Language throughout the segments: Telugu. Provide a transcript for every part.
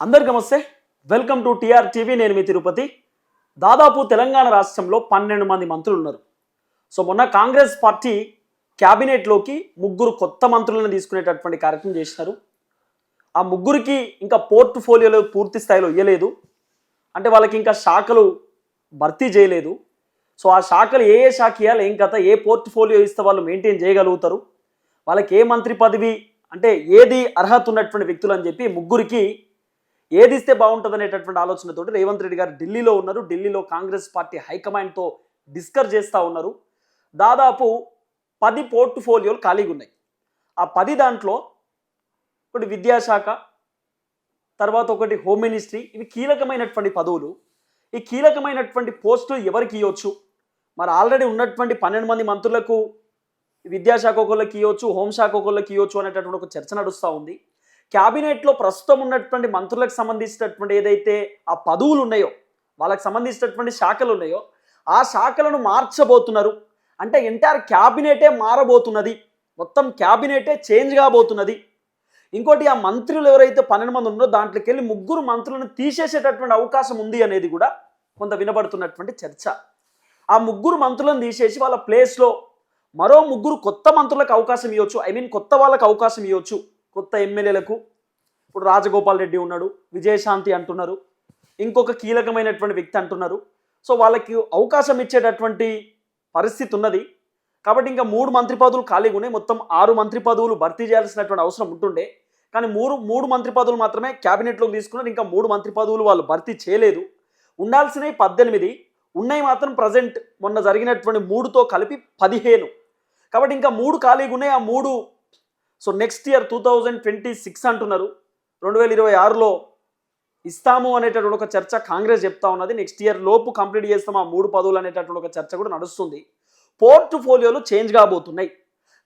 అందరికి నమస్తే. వెల్కమ్ టు టిఆర్ టీవీ నేను మీ తిరుపతి. దాదాపు తెలంగాణ రాష్ట్రంలో పన్నెండు మంది మంత్రులు ఉన్నారు. సో మొన్న కాంగ్రెస్ పార్టీ క్యాబినెట్లోకి ముగ్గురు కొత్త మంత్రులను తీసుకునేటటువంటి కార్యక్రమం చేసినారు. ఆ ముగ్గురికి ఇంకా పోర్ట్ఫోలియోలో పూర్తి స్థాయిలో ఇవ్వలేదు అంటే వాళ్ళకి ఇంకా శాఖలు భర్తీ చేయలేదు. సో ఆ శాఖలు ఏ ఏ శాఖ ఇవ్వాలి ఏం కథ ఏ పోర్ట్ఫోలియో ఇస్తే వాళ్ళు మెయింటైన్ చేయగలుగుతారు? వాళ్ళకి ఏ మంత్రి పదవి అంటే ఏది అర్హత ఉన్నటువంటి వ్యక్తులు అని చెప్పి ముగ్గురికి ఏది ఇస్తే బాగుంటుంది అనేటటువంటి ఆలోచనతోటి రేవంత్ రెడ్డి గారు ఢిల్లీలో ఉన్నారు. ఢిల్లీలో కాంగ్రెస్ పార్టీ హైకమాండ్తో డిస్కస్ చేస్తూ ఉన్నారు. దాదాపు పది పోర్ట్ఫోలియోలు ఖాళీగా ఉన్నాయి. ఆ పది దాంట్లో ఒకటి విద్యాశాఖ తర్వాత ఒకటి హోమ్ మినిస్ట్రీ ఇవి కీలకమైనటువంటి పదవులు. ఈ కీలకమైనటువంటి పోస్టులు ఎవరికి ఇవ్వచ్చు? మరి ఆల్రెడీ ఉన్నటువంటి పన్నెండు మంది మంత్రులకు విద్యాశాఖ ఒకళ్ళకి ఇవ్వచ్చు హోంశాఖ ఒకళ్ళకి ఇవ్వచ్చు అనేటటువంటి ఒక చర్చ నడుస్తూ ఉంది. క్యాబినెట్లో ప్రస్తుతం ఉన్నటువంటి మంత్రులకు సంబంధించినటువంటి ఏదైతే ఆ పదవులు ఉన్నాయో వాళ్ళకి సంబంధించినటువంటి శాఖలు ఉన్నాయో ఆ శాఖలను మార్చబోతున్నారు. అంటే ఎంటైర్ క్యాబినెటే మారబోతున్నది. మొత్తం క్యాబినెటే చేంజ్ కాబోతున్నది. ఇంకోటి ఆ మంత్రులు ఎవరైతే పన్నెండు మంది ఉన్నారో దాంట్లోకి వెళ్ళి ముగ్గురు మంత్రులను తీసేసేటటువంటి అవకాశం ఉంది అనేది కూడా కొంత వినబడుతున్నటువంటి చర్చ. ఆ ముగ్గురు మంత్రులను తీసేసి వాళ్ళ ప్లేస్లో మరో ముగ్గురు కొత్త మంత్రులకు అవకాశం ఇవ్వచ్చు. ఐ మీన్ కొత్త వాళ్ళకు అవకాశం ఇవ్వచ్చు. కొత్త ఎమ్మెల్యేలకు ఇప్పుడు రాజగోపాల్ రెడ్డి ఉన్నాడు విజయశాంతి అంటున్నారు ఇంకొక కీలకమైనటువంటి వ్యక్తి అంటున్నారు. సో వాళ్ళకి అవకాశం ఇచ్చేటటువంటి పరిస్థితి ఉన్నది. కాబట్టి ఇంకా మూడు మంత్రి పదవులు ఖాళీగా ఉన్నాయి. మొత్తం ఆరు మంత్రి పదవులు భర్తీ చేయాల్సినటువంటి అవసరం ఉంటుండే. కానీ మూడు మూడు మంత్రి పదవులు మాత్రమే క్యాబినెట్లోకి తీసుకున్నారు. ఇంకా మూడు మంత్రి పదవులు వాళ్ళు భర్తీ చేయలేదు. ఉండాల్సినవి పద్దెనిమిది. ఉన్నాయి మాత్రం ప్రజెంట్ మొన్న జరిగినటువంటి మూడుతో కలిపి పదిహేను. కాబట్టి ఇంకా మూడు ఖాళీగా ఉన్నాయి. ఆ మూడు so next year two thousand twenty six అంటున్నారు. రెండు వేల ఇరవై ఆరులో ఇస్తాము అనేటటువంటి ఒక చర్చ కాంగ్రెస్ చెప్తా ఉన్నది. నెక్స్ట్ ఇయర్ లోపు కంప్లీట్ చేస్తాం ఆ మూడు పదవులు అనేటటువంటి ఒక చర్చ కూడా నడుస్తుంది. పోర్ట్ఫోలియోలు చేంజ్ కాబోతున్నాయి.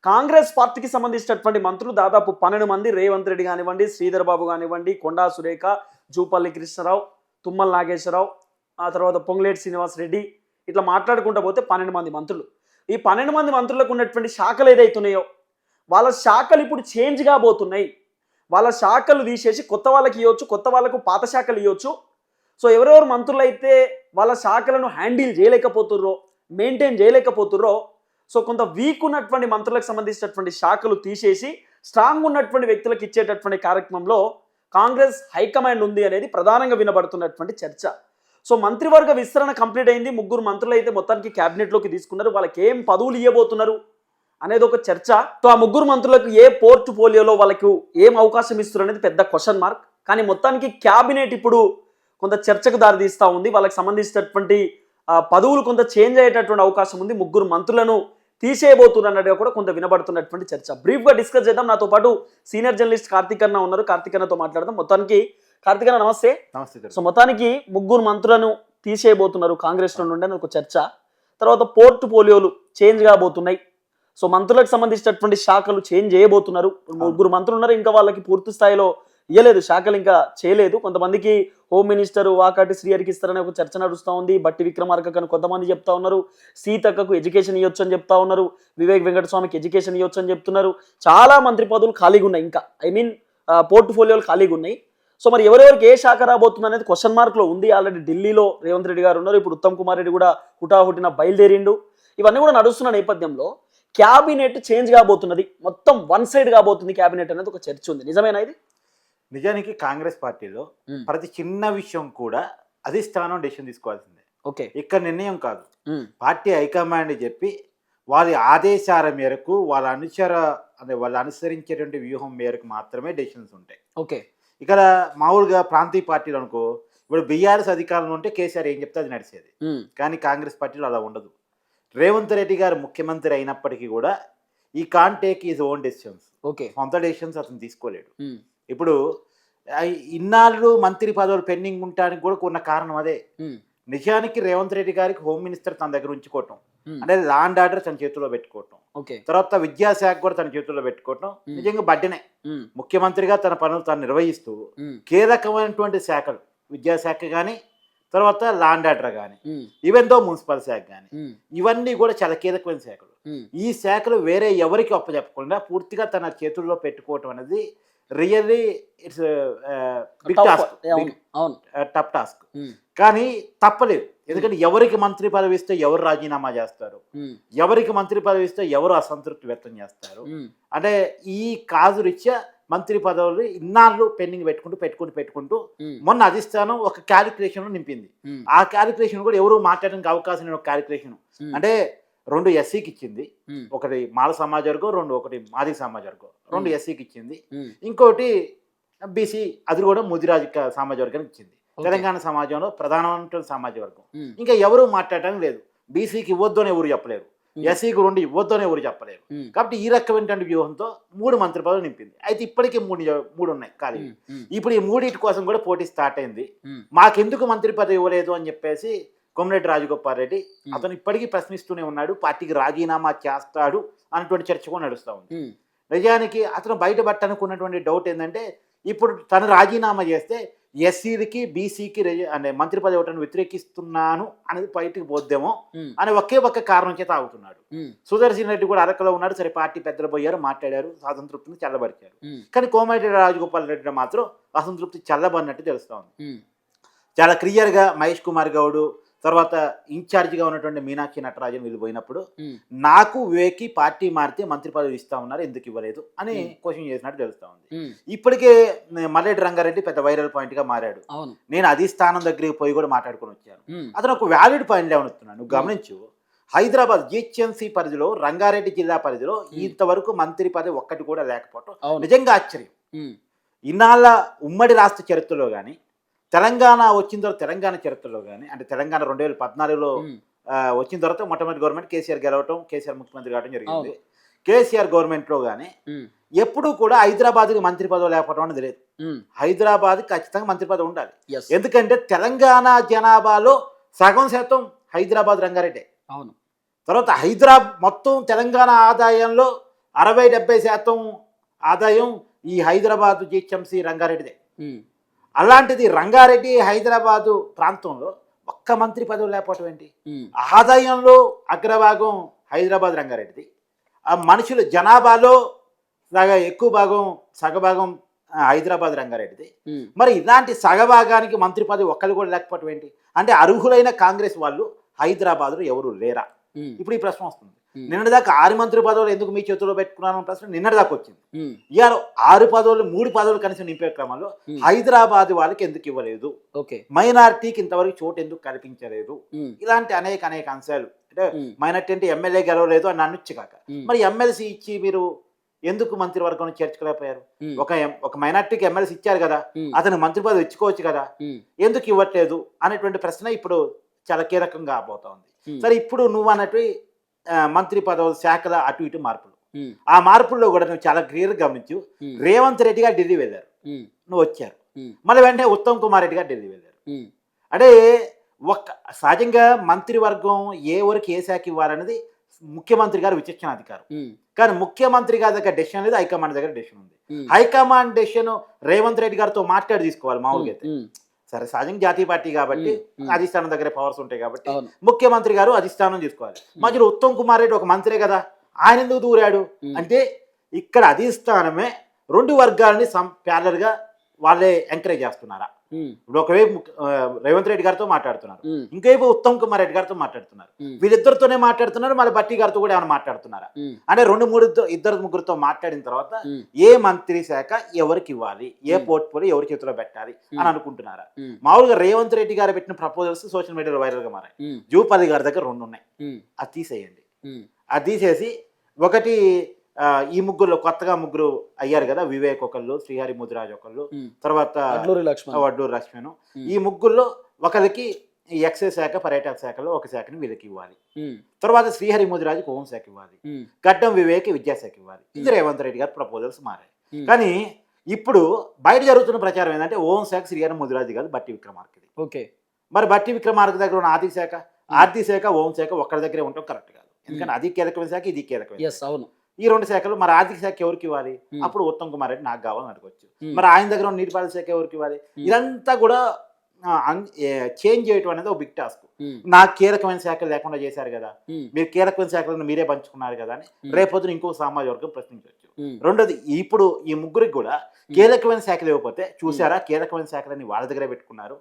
కాంగ్రెస్ పార్టీకి సంబంధించినటువంటి మంత్రులు దాదాపు పన్నెండు మంది రేవంత్ రెడ్డి కానివ్వండి శ్రీధర్ బాబు కానివ్వండి కొండా సురేఖ జూపల్లి కృష్ణరావు తుమ్మల నాగేశ్వరరావు ఆ తర్వాత పొంగులేటి శ్రీనివాస్ రెడ్డి ఇట్లా మాట్లాడుకుంటూ పోతే పన్నెండు మంది మంత్రులు. ఈ పన్నెండు మంది మంత్రులకు ఉన్నటువంటి శాఖలు ఏదైతున్నాయో వాళ్ళ శాఖలు ఇప్పుడు చేంజ్ కాబోతున్నాయి వాళ్ళ శాఖలు తీసేసి కొత్త వాళ్ళకి ఇవ్వచ్చు కొత్త వాళ్ళకు పాత శాఖలు ఇవ్వచ్చు. సో ఎవరెవరు మంత్రులు అయితే వాళ్ళ శాఖలను హ్యాండిల్ చేయలేకపోతుర్రో మెయింటైన్ చేయలేకపోతుర్రో సో కొంత వీక్ ఉన్నటువంటి మంత్రులకు సంబంధించినటువంటి శాఖలు తీసేసి స్ట్రాంగ్ ఉన్నటువంటి వ్యక్తులకు ఇచ్చేటటువంటి కార్యక్రమంలో కాంగ్రెస్ హైకమాండ్ ఉంది అనేది ప్రధానంగా వినబడుతున్నటువంటి చర్చ. సో మంత్రివర్గ విస్తరణ కంప్లీట్ అయింది. ముగ్గురు మంత్రులు అయితే మొత్తానికి క్యాబినెట్లోకి తీసుకున్నారు. వాళ్ళకి ఏం పదవులు ఇవ్వబోతున్నారు? అనేది ఒక చర్చ. సో ఆ ముగ్గురు మంత్రులకు ఏ పోర్ట్ఫోలియోలో వాళ్ళకు ఏం అవకాశం ఇస్తారు అనేది పెద్ద క్వశ్చన్ మార్క్. కానీ మొత్తానికి క్యాబినెట్ ఇప్పుడు కొంత చర్చకు దారితీస్తూ ఉంది. వాళ్ళకి సంబంధించినటువంటి పదవులు కొంత చేంజ్ అయ్యేటటువంటి అవకాశం ఉంది. ముగ్గురు మంత్రులను తీసేయబోతున్నారు అన్నట్టుగా కూడా కొంత వినబడుతున్నటువంటి చర్చ. బ్రీఫ్గా డిస్కస్ చేద్దాం. నాతో పాటు సీనియర్ జర్నలిస్ట్ కార్తిక్ అన్న ఉన్నారు. కార్తిక్ అన్నతో మాట్లాడదాం. మొత్తానికి కార్తిక్ అన్న నమస్తే. నమస్తే. సో మొత్తానికి ముగ్గురు మంత్రులను తీసేయబోతున్నారు కాంగ్రెస్ నుండి అని ఒక చర్చ. తర్వాత పోర్ట్ పోలియోలు చేంజ్ కాబోతున్నాయి. సో మంత్రులకు సంబంధించినటువంటి శాఖలు చేంజ్ చేయబోతున్నారు. ముగ్గురు మంత్రులు ఉన్నారు ఇంకా వాళ్ళకి పూర్తి స్థాయిలో ఇవ్వలేదు శాఖలు ఇంకా చేయలేదు. కొంతమందికి హోమ్ మినిస్టర్ వాకాటి శ్రీహరికి ఇస్తారనే ఒక చర్చ నడుస్తూ ఉంది. బట్టి విక్రమార్క అని కొంతమంది చెప్తా ఉన్నారు. సీతక్కకు ఎడ్యుకేషన్ ఇవ్వచ్చు అని చెప్తా ఉన్నారు. వివేక్ వెంకటస్వామికి ఎడ్యుకేషన్ ఇవ్వచ్చు అని చెప్తున్నారు. చాలా మంత్రి పదవులు ఖాళీగా ఉన్నాయి ఇంకా. ఐ మీన్ పోర్ట్ఫోలియోలు ఖాళీగా ఉన్నాయి. సో మరి ఎవరెవరికి ఏ శాఖ రాబోతుంది అనేది క్వశ్చన్ మార్క్లో ఉంది. ఆల్రెడీ ఢిల్లీలో రేవంత్ రెడ్డి గారు ఉన్నారు. ఇప్పుడు ఉత్తమ్ కుమార్ రెడ్డి కూడా హుటాహుటిన బయలుదేరిండు. ఇవన్నీ కూడా నడుస్తున్న నేపథ్యంలో క్యాబినెట్ చేంజ్ కాబోతున్నది. మొత్తం వన్ సైడ్ కాబోతుంది క్యాబినెట్ అనేది ఒక చర్చ ఉంది. నిజమేనా ఇది? నిజానికి కాంగ్రెస్ పార్టీలో. ప్రతి చిన్న విషయం కూడా అధిష్టానం డెసిషన్ తీసుకోవాల్సిందే. ఓకే. ఇక్కడ నిర్ణయం కాదు. పార్టీ హైకమాండ్ చెప్పి వారి ఆదేశాల మేరకు వాళ్ళ అనుచర అదే వాళ్ళు అనుసరించేటువంటి వ్యూహం మేరకు మాత్రమే డెసిషన్స్ ఉంటాయి. ఓకే. ఇక్కడ మామూలుగా ప్రాంతీయ పార్టీలు అనుకో ఇప్పుడు బీఆర్ఎస్ అధికారంలో ఉంటే కేసీఆర్ ఏం చెప్తే అది నడిచేది. కానీ కాంగ్రెస్ పార్టీలో అలా ఉండదు. రేవంత్ రెడ్డి గారు ముఖ్యమంత్రి అయినప్పటికీ కూడా ఈ can take his own decisions. Okay. సొంత డెసిషన్స్ అతను తీసుకోలేడు. ఇప్పుడు ఇన్నాళ్ళు మంత్రి పదవులు పెండింగ్ ఉండడానికి కూడా ఉన్న కారణం అదే. నిజానికి రేవంత్ రెడ్డి గారికి హోమ్ మినిస్టర్ తన దగ్గర ఉంచుకోవటం. అంటే లాండ్ ఆర్డర్ తన చేతిలో పెట్టుకోవటం. ఓకే. తర్వాత విద్యాశాఖ కూడా తన చేతుల్లో పెట్టుకోవటం. నిజంగా బడ్డనే. ముఖ్యమంత్రిగా తన పనులు తాను నిర్వహిస్తూ కీలకమైనటువంటి శాఖలు విద్యాశాఖ కానీ తర్వాత లాండ్ ఆర్డర్ కానీ ఈవెన్ దో మున్సిపల్ శాఖ కానీ ఇవన్నీ కూడా చాలా కీలకమైన శాఖలు. ఈ శాఖలు వేరే ఎవరికి అప్పచెప్పకుండా పూర్తిగా తన చేతుల్లో పెట్టుకోవటం అనేది really it's big. Task tough task కానీ తప్పలేదు. ఎందుకంటే ఎవరికి మంత్రి పదవి ఇస్తే ఎవరు రాజీనామా చేస్తారు? ఎవరికి మంత్రి పదవి ఇస్తే ఎవరు అసంతృప్తి వ్యక్తం చేస్తారు? అంటే ఈ కాజు రీత్యా మంత్రి పదవులు ఇన్నాళ్ళు పెండింగ్ పెట్టుకుంటూ పెట్టుకుంటూ పెట్టుకుంటూ మొన్న అధిష్టానం ఒక క్యాలిక్యులేషన్ నింపింది. ఆ క్యాలిక్యులేషన్ కూడా ఎవరు మాట్లాడడానికి అవకాశం లేని ఒక క్యాలిక్యులేషన్ అంటే రెండు ఎస్సీకి ఇచ్చింది. ఒకటి మాల సమాజ వర్గం రెండు ఒకటి మాదిక సమాజ వర్గం. రెండు. ఎస్సీకి ఇచ్చింది. ఇంకోటి బీసీ అది కూడా ముదిరాజు సమాజ వర్గానికి ఇచ్చింది. తెలంగాణ సమాజంలో ప్రధానమైన సమాజ వర్గం. ఇంకా ఎవరు మాట్లాడటం లేదు. బీసీకి ఇవ్వద్దు అని ఎవరు చెప్పలేరు. ఎస్సీకి రెండు ఇవ్వద్దు అని ఎవరు చెప్పలేరు. కాబట్టి ఈ రకమైనటువంటి వ్యూహంతో మూడు మంత్రి పదవులు నింపింది. అయితే ఇప్పటికీ మూడు మూడు ఉన్నాయి ఖాళీ. ఇప్పుడు ఈ మూడింటి కోసం కూడా పోటీ స్టార్ట్ అయింది. మాకెందుకు మంత్రి పదవి ఇవ్వలేదు అని చెప్పేసి కొమ్మరెడ్డి రాజగోపాల్ రెడ్డి. అతను ఇప్పటికీ ప్రశ్నిస్తూనే ఉన్నాడు పార్టీకి రాజీనామా చేస్తాడు అన్నటువంటి చర్చ కూడా నడుస్తూ ఉంది. నిజానికి అతను బయటపట్టనుకున్నటువంటి డౌట్ ఏంటంటే ఇప్పుడు తను రాజీనామా చేస్తే ఎస్సీలకి బీసీకి అంటే మంత్రి పదవి ఇవ్వటాన్ని వ్యతిరేకిస్తున్నాను అనేది బయటికి పోద్దేమో అని ఒకే ఒక్క కారణం చేత ఆగుతున్నాడు. సుదర్శన్ రెడ్డి కూడా అరకలో ఉన్నాడు. సరే పార్టీ పెద్దలు పోయారు మాట్లాడారు అసంతృప్తిని చల్లబరిచారు. కానీ కోమరెడ్డి రాజగోపాల్ రెడ్డి మాత్రం అసంతృప్తి చల్లబడినట్టు తెలుస్తూ ఉంది. ఉమ్, చాలా క్లియర్గా మహేష్ కుమార్ గౌడ్ తర్వాత ఇన్ఛార్జిగా ఉన్నటువంటి మీనాక్షి నటరాజన్ వీళ్ళు పోయినప్పుడు నాకు వివేకి పార్టీ మారితే మంత్రి పదవి ఇస్తా ఉన్నారు ఎందుకు ఇవ్వలేదు? అని. క్వశ్చన్ చేసినట్టు తెలుస్తా ఉంది. ఇప్పటికే మల్లెడ్డి రంగారెడ్డి పెద్ద వైరల్ పాయింట్గా మారాడు నేను అది స్థానం దగ్గరికి పోయి కూడా మాట్లాడుకొని వచ్చాను. అతను ఒక వ్యాలిడ్ పాయింట్ లేవనుతున్నాను నువ్వు గమనించు హైదరాబాద్ జిహెచ్ఎంసీ పరిధిలో రంగారెడ్డి జిల్లా పరిధిలో. ఇంతవరకు మంత్రి పదవి ఒక్కటి కూడా లేకపోవటం నిజంగా ఆశ్చర్యం. ఇన్నాళ్ళ ఉమ్మడి రాష్ట్ర చరిత్రలో కానీ తెలంగాణ వచ్చిన తర్వాత తెలంగాణ చరిత్రలో కానీ అంటే తెలంగాణ రెండు వేల పద్నాలుగులో వచ్చిన తర్వాత మొట్టమొదటి గవర్నమెంట్ కేసీఆర్ గెలవటం కేసీఆర్ ముఖ్యమంత్రి కావడం జరిగింది. కేసీఆర్ గవర్నమెంట్లో కానీ ఎప్పుడూ కూడా హైదరాబాద్కి మంత్రి పదవి లేకపోవడం అనేది లేదు. హైదరాబాద్ ఖచ్చితంగా మంత్రి పదవి ఉండాలి. ఎందుకంటే తెలంగాణ జనాభాలో సగం శాతం హైదరాబాద్ రంగారెడ్డి. అవును. తర్వాత హైదరాబాద్ మొత్తం తెలంగాణ ఆదాయంలో అరవై డెబ్బై శాతం ఆదాయం ఈ హైదరాబాద్ జిహెచ్ఎంసీ రంగారెడ్డిదే. అలాంటిది రంగారెడ్డి హైదరాబాదు ప్రాంతంలో ఒక్క మంత్రి పదవి లేకపోవటం ఏంటి? ఆదాయంలో అగ్రభాగం హైదరాబాద్ రంగారెడ్డిది. ఆ మనుషుల జనాభాలో సగ ఎక్కువ భాగం సగభాగం హైదరాబాద్ రంగారెడ్డిది. మరి ఇలాంటి సగభాగానికి మంత్రి పదవి ఒక్కరు కూడా లేకపోవటం ఏంటి? అంటే అర్హులైన కాంగ్రెస్ వాళ్ళు హైదరాబాద్లో ఎవరు లేరా? ఇప్పుడు ఈ ప్రశ్న వస్తుంది. ఉమ్, నిన్నటిదాకా ఆరు మంత్రి పదవులు ఎందుకు మీ చేతిలో పెట్టుకున్నాను ప్రశ్న నిన్నటిదాకా వచ్చింది. ఉమ్, ఇవాళ ఆరు పదవులు మూడు పదవులు కనీసం నింపే క్రమంలో ఉమ్, హైదరాబాద్ వాళ్ళకి ఎందుకు ఇవ్వలేదు? మైనారిటీకి ఇంతవరకు చోటు ఎందుకు కల్పించలేదు? ఇలాంటి అనేక అనేక అంశాలు. అంటే మైనార్టీ అంటే ఎమ్మెల్యే గెలవలేదు అని అనొచ్చు కాక. మరి ఎమ్మెల్సీ ఇచ్చి మీరు ఎందుకు మంత్రివర్గం చేర్చుకోలేకపోయారు? ఒక ఒక మైనార్టీకి ఎమ్మెల్సీ ఇచ్చారు కదా. అతను మంత్రి పదవి ఇచ్చుకోవచ్చు కదా. ఎందుకు ఇవ్వట్లేదు? అనేటువంటి ప్రశ్న ఇప్పుడు చాలా కీలకంగా పోతా ఉంది సరే ఇప్పుడు నువ్వు అన్నట్టు మంత్రి పదవుల శాఖల అటు ఇటు మార్పులు. ఆ మార్పుల్లో కూడా నువ్వు చాలా క్లియర్గా గమనించు. రేవంత్ రెడ్డి గారు ఢిల్లీ వెళ్ళారు. నువ్వు వచ్చారు. మళ్ళీ వెంటనే ఉత్తమ్ కుమార్ రెడ్డి గారు ఢిల్లీ వెళ్ళారు. అంటే ఒక్క సహజంగా మంత్రివర్గం ఏ వరకు ఏ శాఖ ఇవ్వాలనేది ముఖ్యమంత్రి గారు విచక్షణ అధికారం. ఉమ్, కానీ ముఖ్యమంత్రి గారి దగ్గర డెసిషన్ లేదు హైకమాండ్ దగ్గర డెసిషన్ ఉంది. హైకమాండ్ డెసిషన్ రేవంత్ రెడ్డి గారితో మాట్లాడి తీసుకోవాలి మామూలుగా అయితే. సరే సహజంగా జాతీయ పార్టీ కాబట్టి అధిష్టానం దగ్గర పవర్స్ ఉంటాయి కాబట్టి ముఖ్యమంత్రి గారు అధిష్టానం తీసుకోవాలి మధ్యలో ఉత్తమ్ కుమార్ రెడ్డి ఒక మంత్రే కదా ఆయన ఎందుకు దూరాడు? అంటే ఇక్కడ అధిష్టానమే రెండు వర్గాలని సం ప్యారలర్గా వాళ్ళే ఎంకరేజ్ చేస్తున్నారా? ఇప్పుడు ఒకవైపు రేవంత్ రెడ్డి గారితో మాట్లాడుతున్నారు. ఇంకోవైపు ఉత్తమ్ కుమార్ రెడ్డి గారితో మాట్లాడుతున్నారు. వీళ్ళిద్దరితోనే మాట్లాడుతున్నారు మళ్ళీ బట్టి గారితో కూడా ఏమైనా మాట్లాడుతున్నారా? అంటే రెండు మూడు ఇద్దరు ముగ్గురితో మాట్లాడిన తర్వాత ఏ మంత్రి శాఖ ఎవరికి ఇవ్వాలి? ఏ. పోర్ట్ఫోలియో ఎవరి చేతిలో పెట్టాలి? అని. అనుకుంటున్నారా? మామూలుగా రేవంత్ రెడ్డి గారు పెట్టిన ప్రపోజల్స్ సోషల్ మీడియాలో వైరల్గా మారాయి జూపల్లి గారి దగ్గర రెండు ఉన్నాయి. అది తీసేయండి. అది తీసేసి ఒకటి ఈ ముగ్గురులో కొత్తగా ముగ్గురు అయ్యారు కదా వివేక్ ఒకళ్ళు శ్రీహరి ముదిరాజ్ ఒకళ్ళు. తర్వాత అడ్లూరి లక్ష్మణ్. వడ్డూరు లక్ష్మణ్. ఈ ముగ్గురులో ఒకరికి ఎక్సైజ్ శాఖ పర్యాటక శాఖలో ఒక శాఖని వీళ్ళకి ఇవ్వాలి. తర్వాత శ్రీహరి ముదిరాజుకి హోంశాఖ ఇవ్వాలి. గడ్డం వివేక్ విద్యాశాఖ ఇవ్వాలి. ఇది Hmm. రేవంత్ రెడ్డి గారి ప్రపోజల్స్ మారాయి. కానీ ఇప్పుడు బయట జరుగుతున్న ప్రచారం ఏంటంటే ఓం శాఖ శ్రీహరి ముదిరాజు కాదు బట్టి విక్రమార్కది. ఓకే. మరి బట్టి విక్రమార్క దగ్గర ఉన్న ఆర్థిక శాఖ ఆర్థిక శాఖ ఓం శాఖ ఒక్కడి దగ్గరే ఉండటం కరెక్ట్ కాదు. ఎందుకంటే అది కీలకమైన శాఖ ఇది కీలకమైన. అవును. ఈ రెండు శాఖలు మరి ఆర్థిక శాఖ ఎవరికి ఇవ్వాలి. అప్పుడు ఉత్తమ్ కుమార్ రెడ్డి నాకు కావాలని అడగవచ్చు మరి ఆయన దగ్గర ఉన్న నీటిపారుదల శాఖ ఎవరికి ఇవ్వాలి. ఇదంతా కూడా చేంజ్ చేయటం అనేది ఒక బిగ్ టాస్క్ నాకు కీలకమైన శాఖలు లేకుండా చేశారు కదా. మీరు కీలకమైన శాఖలను మీరే పంచుకున్నారు కదా అని. రేపొద్దున ఇంకో సామాజిక వర్గం ప్రశ్నించవచ్చు. రెండోది ఇప్పుడు ఈ ముగ్గురికి కూడా కీలకమైన శాఖలు ఇవ్వకపోతే చూసారా కీలకమైన శాఖలని వాళ్ళ దగ్గరే పెట్టుకున్నారు.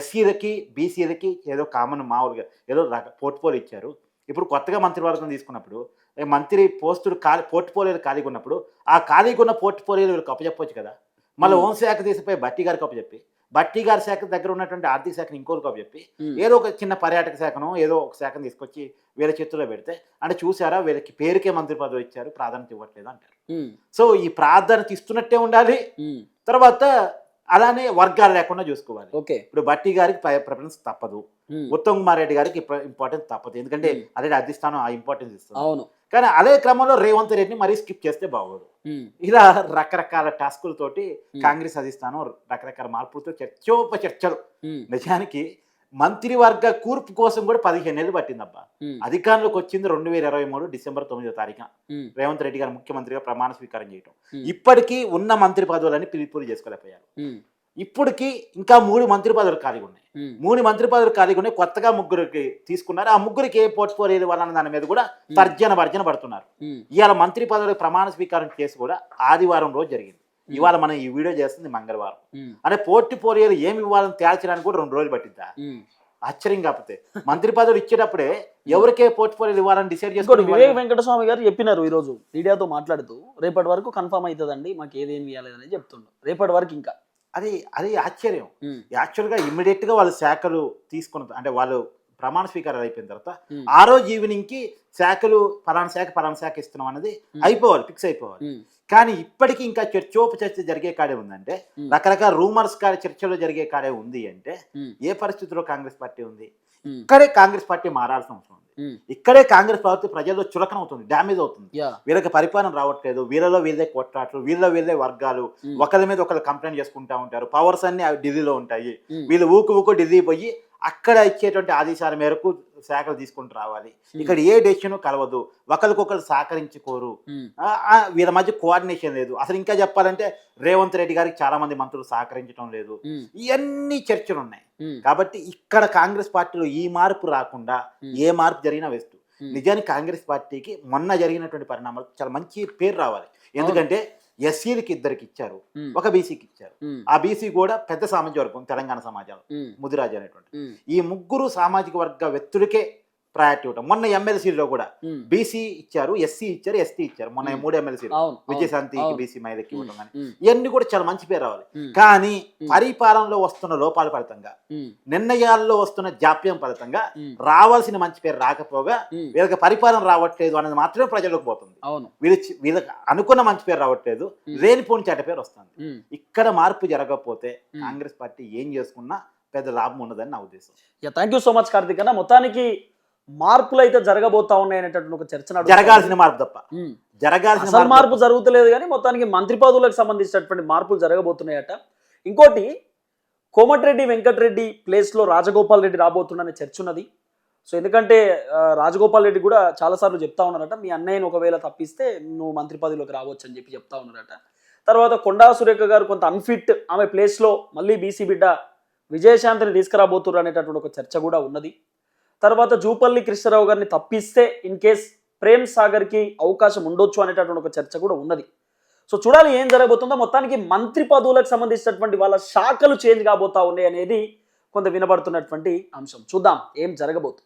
ఎస్సీలకి బీసీలకి ఏదో కామన్ మామూలుగా ఏదో పోర్ట్ఫోలియో ఇచ్చారు. ఇప్పుడు కొత్తగా మంత్రివర్గం తీసుకున్నప్పుడు మంత్రి పోస్టులు ఖాళీ పోర్ట్ఫోలియోలు ఖాళీగా ఉన్నప్పుడు ఆ ఖాళీగా ఉన్న పోర్ట్ఫోలియోలు వీళ్ళకి అప్పచెప్పొచ్చు కదా. మళ్ళీ. హోంశాఖ తీసిపోయి బట్టి గారికి అప్పచెప్పి బట్టి గారి శాఖ దగ్గర ఉన్నటువంటి ఆర్థిక శాఖను ఇంకోరికి ఉమ్, ఏదో ఒక చిన్న పర్యాటక శాఖను ఏదో ఒక శాఖను తీసుకొచ్చి వీళ్ళ చేతుల్లో పెడితే అంటే చూసారా వీళ్ళకి పేరుకే మంత్రి పదవి ఇచ్చారు ప్రాధాన్యత ఇవ్వట్లేదు అంటారు. సో ఈ ప్రాధాన్యత ఇస్తున్నట్టే ఉండాలి. తర్వాత అలానే వర్గాలు లేకుండా చూసుకోవాలి. ఓకే. ఇప్పుడు బట్టి గారికి ప్రిఫరెన్స్ తప్పదు. ఉత్తమ్ కుమార్ రెడ్డి గారికి ఇంపార్టెన్స్ తప్పదు. ఎందుకంటే. అదే అధిష్టానం ఆ ఇంపార్టెన్స్ ఇస్తుంది. అవును. కానీ అదే క్రమంలో రేవంత్ రెడ్డిని మరీ స్కిప్ చేస్తే బాగోదు. ఇలా రకరకాల టాస్కులతోటి. కాంగ్రెస్ అధిష్టానం రకరకాల మార్పులతో చర్చోప చర్చలు నిజానికి మంత్రివర్గ కూర్పు కోసం కూడా పదిహేను నెలలు పట్టిందబ్బా. అధికారంలోకి వచ్చింది రెండు వేల ఇరవై మూడు డిసెంబర్ తొమ్మిదో తారీఖున. ఉమ్, రేవంత్ రెడ్డి గారు ముఖ్యమంత్రిగా ప్రమాణ స్వీకారం చేయటం. ఇప్పటికీ ఉన్న మంత్రి పదవులని పిలుపులు చేసుకోలేకపోయారు. ఇప్పటికీ ఇంకా మూడు మంత్రి పదవులు ఖాళీగా ఉన్నాయి. మూడు మంత్రి పదవులు ఉన్నాయి కొత్తగా ముగ్గురికి తీసుకున్నారు. ఆ ముగ్గురికి ఏ పోర్ట్ఫోలియో ఇవ్వాలన్న దాని మీద కూడా తర్జన భర్జన పడుతున్నారు. ఇవాళ మంత్రి పదవులకు ప్రమాణ స్వీకారం చేసి కూడా ఆదివారం రోజు జరిగింది. ఇవాళ మనం ఈ వీడియో చేస్తుంది మంగళవారం. అంటే పోర్ట్ఫోలియోలు ఏమి ఇవ్వాలని తేల్చడానికి కూడా రెండు రోజులు పట్టిద్దా. ఆశ్చర్యం కాకపోతే. మంత్రి పదవులు ఇచ్చేటప్పుడే ఎవరికే పోర్ట్ఫోలియోలు ఇవ్వాలని డిసైడ్ చేసుకొని వివేక్ వెంకటస్వామి గారు చెప్పినారు ఈ రోజు మీడియాతో మాట్లాడుతూ రేపటి వరకు కన్ఫర్మ్ అవుతుందండి మాకు ఏదేం ఇవ్వాలని చెప్తుండ్రు రేపటి వరకు ఇంకా. అది అది ఆశ్చర్యం. యాక్చువల్గా ఇమ్మీడియట్గా వాళ్ళ శాఖలు తీసుకున్న అంటే వాళ్ళు ప్రమాణ స్వీకారాలు అయిపోయిన తర్వాత ఆ రోజు ఈవినింగ్కి శాఖలు పలానా శాఖ పలానా శాఖ ఇస్తున్నాం అనేది అయిపోవాలి ఫిక్స్ అయిపోవాలి. కానీ ఇప్పటికీ ఇంకా చర్చోప చర్చ జరిగే కాడే ఉందంటే రకరకాల రూమర్స్ కాడే చర్చలు జరిగే కాడే ఉంది అంటే ఏ పరిస్థితిలో కాంగ్రెస్ పార్టీ ఉంది? ఇక్కడే కాంగ్రెస్ పార్టీ మారాల్సిన అవసరం ఇక్కడే కాంగ్రెస్ పార్టీ ప్రజల్లో చులకన అవుతుంది డ్యామేజ్ అవుతుంది. వీళ్ళకి పరిపాలన రావట్లేదు వీళ్ళలో వీళ్ళే కొట్లాట్లు వీళ్ళలో వీళ్ళే వర్గాలు ఉమ్, ఒకరి మీద ఒకరు కంప్లైంట్ చేసుకుంటా ఉంటారు పవర్స్ అన్ని అవి ఢిల్లీలో ఉంటాయి. ఉమ్, వీళ్ళు ఊకు ఊకు ఢిల్లీ పోయి అక్కడ ఇచ్చేటువంటి ఆదేశాల మేరకు శాఖలు తీసుకుంటూ రావాలి. ఇక్కడ ఏ డెసిషన్ కలవదు. ఒకరికొకరు సహకరించుకోరు. వీళ్ళ మధ్య కోఆర్డినేషన్ లేదు. అసలు ఇంకా చెప్పాలంటే రేవంత్ రెడ్డి గారికి చాలా మంది మంత్రులు సహకరించడం లేదు. ఇవన్నీ చర్చలు ఉన్నాయి. కాబట్టి ఇక్కడ కాంగ్రెస్ పార్టీలో ఈ మార్పు రాకుండా ఏ మార్పు జరిగినా వేస్ట్. నిజానికి కాంగ్రెస్ పార్టీకి మొన్న జరిగినటువంటి పరిణామాలు చాలా మంచి పేరు రావాలి. ఎందుకంటే ఎస్సీలకి ఇద్దరికి ఇచ్చారు ఒక బీసీకి ఇచ్చారు ఆ బీసీ కూడా పెద్ద సామాజిక వర్గం తెలంగాణ సమాజంలో ముదిరాజు అనేటువంటి. ఈ ముగ్గురు సామాజిక వర్గ వ్యక్తులకే ప్రయారిటీ ఇవ్వటం మొన్న ఎమ్మెల్సీలో కూడా బీసీ ఇచ్చారు ఎస్సీ ఇచ్చారు ఎస్టీ ఇచ్చారు. మొన్న. మూడు ఎమ్మెల్సీలు విజయశాంతికి. బీసీ ఉమ్, ఇవ్వడం కానీ ఇవన్నీ కూడా చాలా మంచి పేరు రావాలి. కానీ. పరిపాలనలో వస్తున్న లోపాల ఫలితంగా నిర్ణయాల్లో వస్తున్న జాప్యం ఫలితంగా రావాల్సిన మంచి పేరు రాకపోగా వీళ్ళకి పరిపాలన రావట్లేదు అనేది మాత్రమే ప్రజలకు పోతుంది. వీళ్ళ వీళ్ళకి అనుకున్న మంచి పేరు రావట్లేదు. లేనిపోని చెడ్డ పేరు వస్తుంది. ఇక్కడ మార్పు జరగకపోతే. కాంగ్రెస్ పార్టీ ఏం చేసుకున్నా పెద్ద లాభం ఉండదని నా ఉద్దేశం. Thank you so much Karthik అన్న మొత్తానికి మార్పులు అయితే జరగబోతా ఉన్నాయి అనేటటువంటి ఒక చర్చ. జరగాల్సిన మార్పు తప్ప. జరగాల్సిన అసలు మార్పు జరుగుతలేదు కానీ మొత్తానికి మంత్రి పదవులకు సంబంధించినటువంటి మార్పులు జరగబోతున్నాయట. ఇంకోటి కోమటిరెడ్డి వెంకటరెడ్డి ప్లేస్లో రాజగోపాల్ రెడ్డి రాబోతుండనే చర్చ ఉన్నది. సో ఎందుకంటే రాజగోపాల్ రెడ్డి కూడా చాలాసార్లు చెప్తా ఉన్నారట మీ అన్నయ్యని ఒకవేళ తప్పిస్తే నువ్వు మంత్రి పదవిలోకి రావచ్చు అని చెప్పి చెప్తా ఉన్నారట. తర్వాత కొండా సురేఖ గారు కొంత అన్ఫిట్ ఆమె ప్లేస్లో మళ్ళీ బీసీ బిడ్డ విజయశాంతిని తీసుకురాబోతున్నారు అనేటటువంటి ఒక చర్చ కూడా ఉన్నది. తర్వాత జూపల్లి కృష్ణరావు గారిని తప్పిస్తే ఇన్ కేస్ ప్రేమ్ సాగర్కి అవకాశం ఉండొచ్చు అనేటటువంటి ఒక చర్చ కూడా ఉన్నది. సో చూడాలి ఏం జరగబోతుందో. మొత్తానికి మంత్రి పదవులకు సంబంధించినటువంటి వాళ్ళ శాఖలు చేంజ్ కాబోతా ఉన్నాయి అనేది కొంత వినబడుతున్నటువంటి అంశం. చూద్దాం ఏం జరగబోతుంది.